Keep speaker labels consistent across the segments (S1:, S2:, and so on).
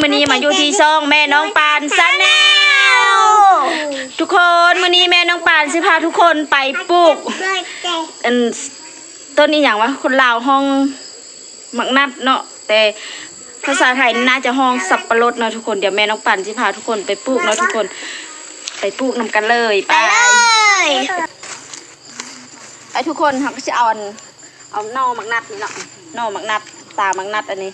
S1: มื้อนี้มาอยู่ที่ช่องแม่น้องปานซะแนลทุกคนมื้อนี้แม่น้องปานสิพาทุกคนไปปลูกอันต้นนี้อย่างวะคนลาวห้องมักนัดเนาะแต่ภาษาไทยน่าจะห้องสับปะรดเนาะทุกคนเดี๋ยวแม่น้องปานสิพาทุกคนไปปลูกเนาะทุกคนไปปลูกนำกันเลยไปไอ้ทุกคนเขาก็จะเอาอันเอาหน่อมักนัดนี่เนาะหน่อมักนัดตามักนัดอันนี้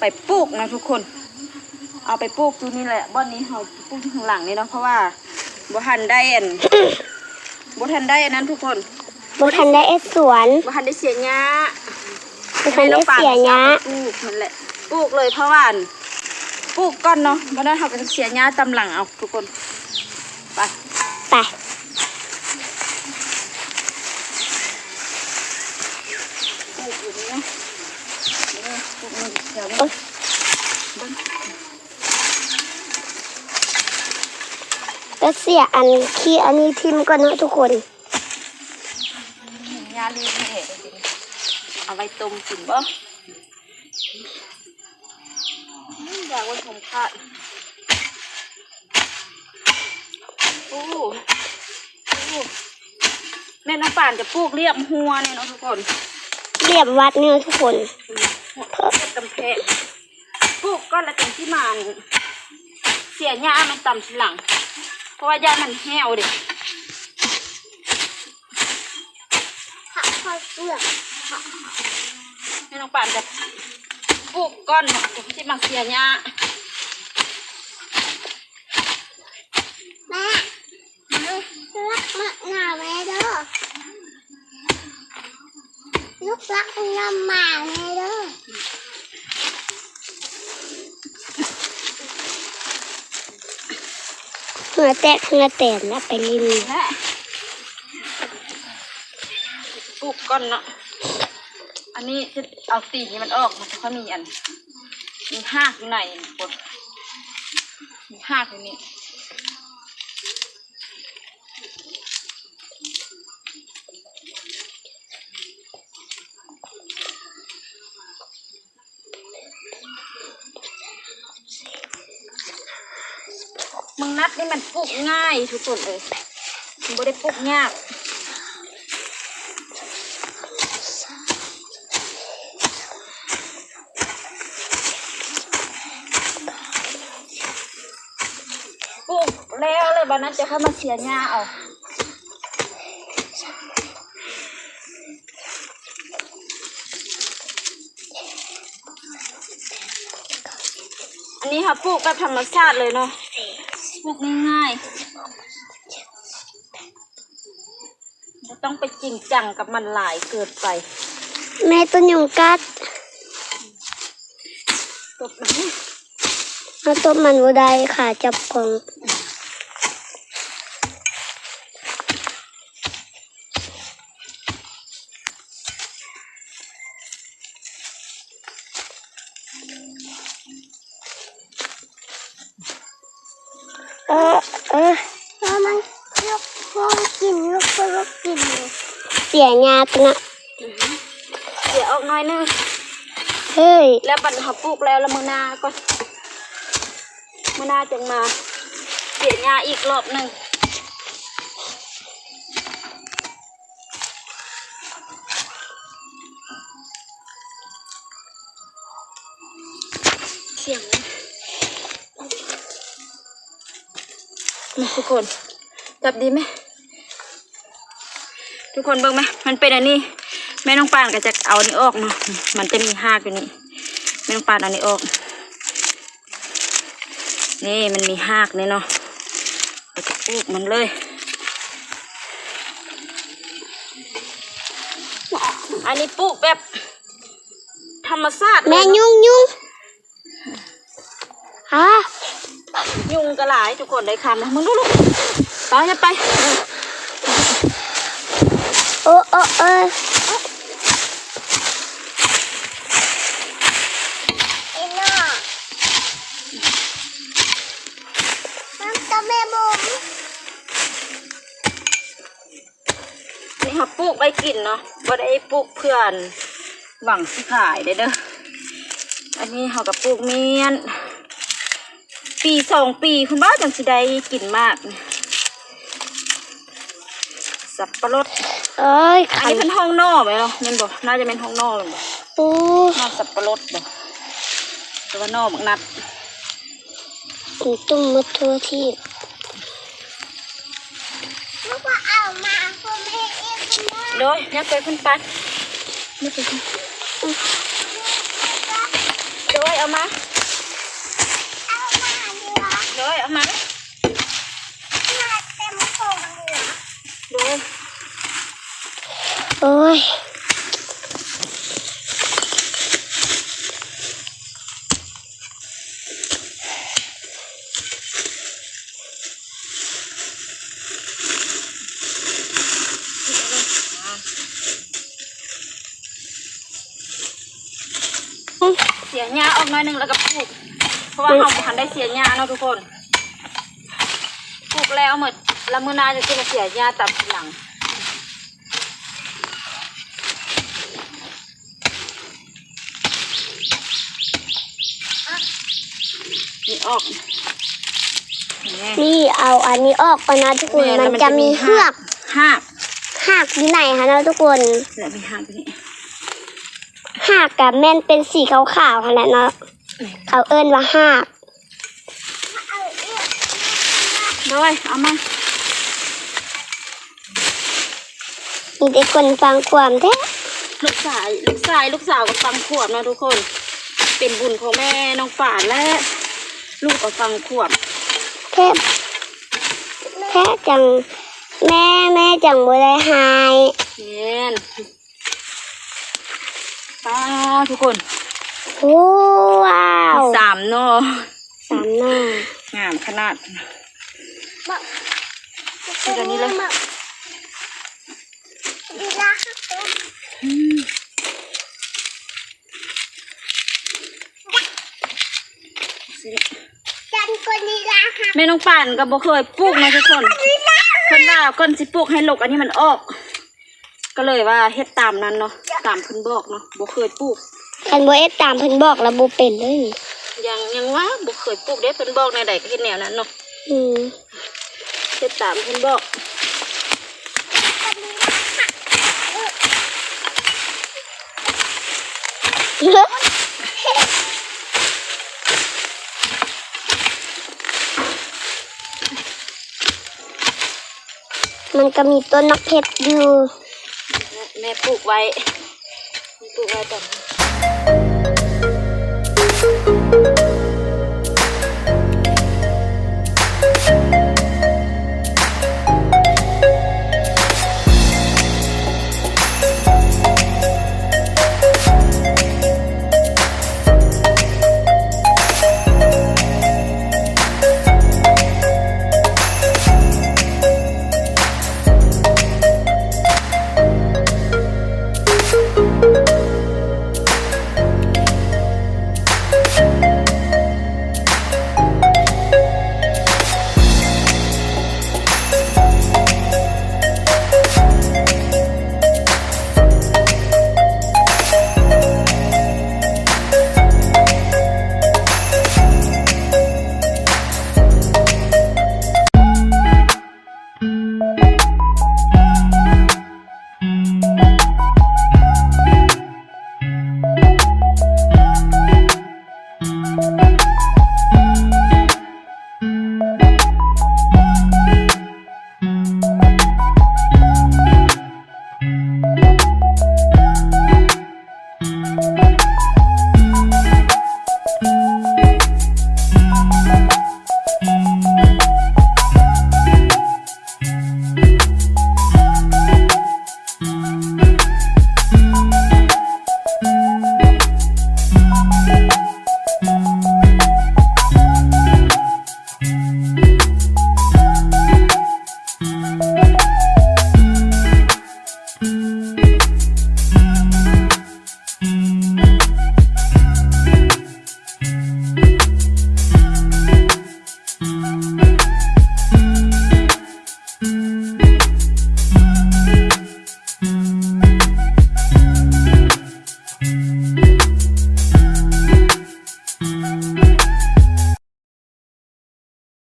S1: ไปปลูกนะทุกคน เอาไปปลูกตรงนี้แหละบ้านนี้เขาปลูกที่ข้างหลังนี่เนาะเพราะว่าบ่ทันได้อันบ่ทันได้อันนั้นทุกคน
S2: บุทันได้เอดสวน
S1: บ่ทันได้เสียหญ้า
S2: บุทันได้เสียหญ้า
S1: ปลูกนั่นแหละปลูกเลยเพราะว่าอันปลูกก่อนเนาะบ่ได้เขาก็จะเสียหญ้าตำหลังเอาทุกคนไป
S2: ไป
S1: ปลูกอยู่นี่นะนี่ปลูกนี่เดี๋ยว นี้
S2: ก็เสียอันขี้อันนี้ทิมก่อนนะทุกคน
S1: ยาลีแห่เอาไว้ต้มกินบ่อยากไว้ผมขาดโอ้โอ้แม่น้ำป่านจะปลูกเรียบหัวเนี่ยเนาะทุกคน
S2: เรียบวัดเนี่ยทุกคน
S1: หัวเรียบกำแพงปลูกก้อนละจังที่มันเสียหญ้ามันต่ำทีหลัง เพราะว่าหญ้ามันแห้วเด็
S2: ผักข้าวเปลือก
S1: แม่น้องป่านจะปลูกก้อนที่มาเสียหญ้า
S2: แม่รักมะนาวแม่เด้อลูกรักงามหมาแม่เด้อ หงื่อแตกเหงื่อแตนแล้วไปริม
S1: แม่ปลูกก้อนเนาะ อันนี้จะเอาตีนี้มันออก มันจะค่อยมีอัน มีหากอยู่ในปดมีหากอยู่นี่ มังนัดนี่มันปลูกง่ายทุกคนเลยมันไม่ได้ปลูกยากปลูกแล้วเลยบันนั้นจะเข้ามาเสียหญ้าเอาอันนี้ค่ะปลูกแบบธรรมชาติเลยเนาะ ปลูกง่ายๆไม่ต้องไปจริงจังกับมันหลายเกินไป
S2: แม่ต้นยุงกัด
S1: ตบมันนี่
S2: มาต้มมันบ่ได้ค่ะ จับกล่อง เออเออแล้วมันยกพวกกินยกพวกกินเสียงาตนะ
S1: เดี๋ยวออกหน่อยนึง
S2: เฮ้ย
S1: แล้วบั่นหับปลูกแล้วแล้วมือนาก็มือนาจึงมาเสียงาอีกรอบหนึ่ง มาทุกคน จับดีไหม ทุกคนเบิ่งไหม มันเป็นอันนี้แม่น้องปานก็จะเอาอันนี้ออกเนาะ มันจะมีหากอยู่นี่ แม่น้องปานเอาอันนี้ออก นี่มันมีหากนี่เนาะเราจะปลูกมันเลยอันนี้ปลูกแบบธรรมชาติ
S2: แม่ยุ่งยุ่งฮะ
S1: ยุงกระหลายทุกคนได้คำนะมึงดูลูกไปอย่าไป
S2: โอ้โอ้เออเอ็น่ามันจะแม่บุ๋ม
S1: นี่ค่ะปลูกไว้กินเนาะบ่ได้ปลูกเพื่อน หวังสิขายได้เด้อ อันนี้เขากับปลูกเมียน ปีสองปีคุณบ้าจังสิได้กินมาก สับปะรด
S2: เอ้ย
S1: อัน
S2: ขัน
S1: นี้เป็นห้องนอกไหมเนาะแมันบอกน่าจะเป็นห้องนอกเลยบอก
S2: โอ้
S1: นอกสับปะรดบอกหรือว่านอกบักนัด
S2: ตุ่มตุ่มมาทั่วที่ว่าเอามาผมให้เองนะ
S1: โดยเนี่ยไปขึ้นไปนี่ไปขึ้นโดยเอามา
S2: เอามาดี วะ
S1: โดยเอามา
S2: มาเต็มโป่งเลย
S1: โดย
S2: โอ้ย
S1: เสียหญ้าออกหน้อยหนึงแล้วก็ปลูกเพราะว่าเราพันได้เสียหญ้าเนาะทุกคน ปลูกแล้วหมดแล้วมือหนาจะกินเสียหญ้าตับหลังนี่ออกนี่
S2: นี่เอาอันนี้ออกก่อนนะทุกคน
S1: แมั
S2: นจะมีเหือก
S1: หาก
S2: หักอยู่ไหนคะนะทุกคน
S1: แล้วมีหากตัวนี้
S2: หักกับแม่นเป็นสีขาวๆค่ะนะเนาะเขาเอิ้นว่าหัก
S1: ด้วยเอามา
S2: มีแต่คนฟังความแท้
S1: ลูกสายลูกสายลูกสาวก็ฟังขวบนะทุกคน เป็นบุญของแม่น้องป่านและ ลูกก็ฟังขวบ
S2: แท้แท้จังแม่แม่จังบ่ได้หาย
S1: เย็นป้าทุกคน
S2: โอ้ว้าว
S1: สามเนอ
S2: สามหน้างา
S1: มขนาด เดี๋ยวนี้เลยอืมสิ
S2: จันคนนี้ละค่ะ
S1: แม่น้องป่านก็บ่เคยปลูกนะทุกคนคนว่าก้นสิปลูกให้ลกอันนี้มันออก ก็เลยว่าเฮ็ดตามนั้นเนาะตามเพิ่นบอกเนาะบ่เคยปลูก
S2: คันบ่เอ็ดตามเพิ่นบอกแล้วบ่เป็นเลย
S1: ยังยังว่าบ่เคยปลูกเด้เพิ่นบอกในใดก็เฮ็ดแนวนั้นเนาะ
S2: อืม
S1: เฮ็ดตามเพิ่นบอก
S2: มันก็มีต้นนักเห็ดอยู่
S1: แม่ปลูกไว้ปลูกไว้ต